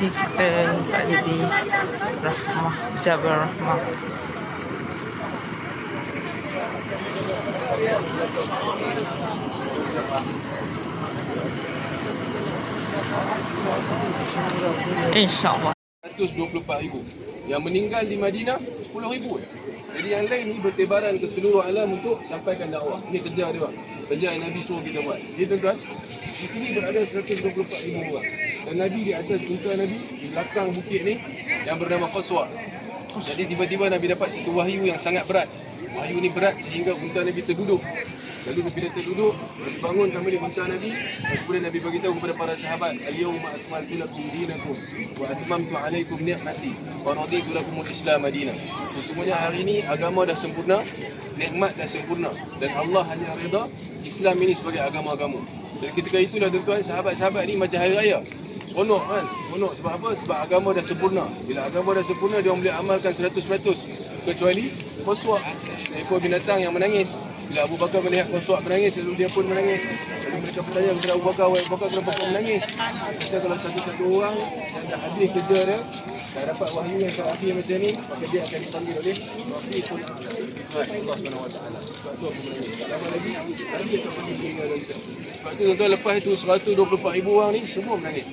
kita nampak jadi rahmah jabal rahmah Thank you. InsyaAllah 124 ribu. Yang meninggal di Madinah 10 ribu. Jadi yang lain ni bertebaran ke seluruh alam untuk sampaikan dakwah. Ini kerja dia. Kerja yang Nabi suruh kita buat. Jadi tuan-tuan, di sini berada 124 ribu orang. Dan Nabi di atas unta Nabi, di belakang bukit ni, yang bernama Qaswa. Jadi tiba-tiba Nabi dapat satu wahyu yang sangat berat. Wahyu ni berat sehingga unta Nabi terduduk. Lalu bila terduduk, bangun sambil di unta Nabi. Kemudian Nabi beritahu kepada para sahabat, Al-yawma akmaltu lakum dinakum wa atmamtu alaikum ni'mati wa raditu lakumul Islam Madinah. Sesungguhnya hari ini agama dah sempurna, nikmat dah sempurna dan Allah hanya reda Islam ini sebagai agama agama. Jadi ketika itulah tuan-tuan sahabat-sahabat ni macam hari raya. Seronok kan? Seronok sebab apa? Sebab agama dah sempurna. Bila agama dah sempurna, dia boleh amalkan 100% kecuali koswak, ekor binatang yang menangis. Bila Abu Bakar melihat koswak menangis, lalu dia pun menangis. Lalu mereka bertanya kepada Abu Bakar, Abu Bakar, kenapa kau menangis? Kita kalau satu-satu orang yang dah habis kerja dia, dah dapat wahyu yang terakhir macam ni, maka dia akan dipanggil oleh Rafi pun. Sebab tu aku menangis. Tak akan panggil sehingga dan Sebab tu tuan-tuan, lepas itu 124 ribu orang ni, semua menangis.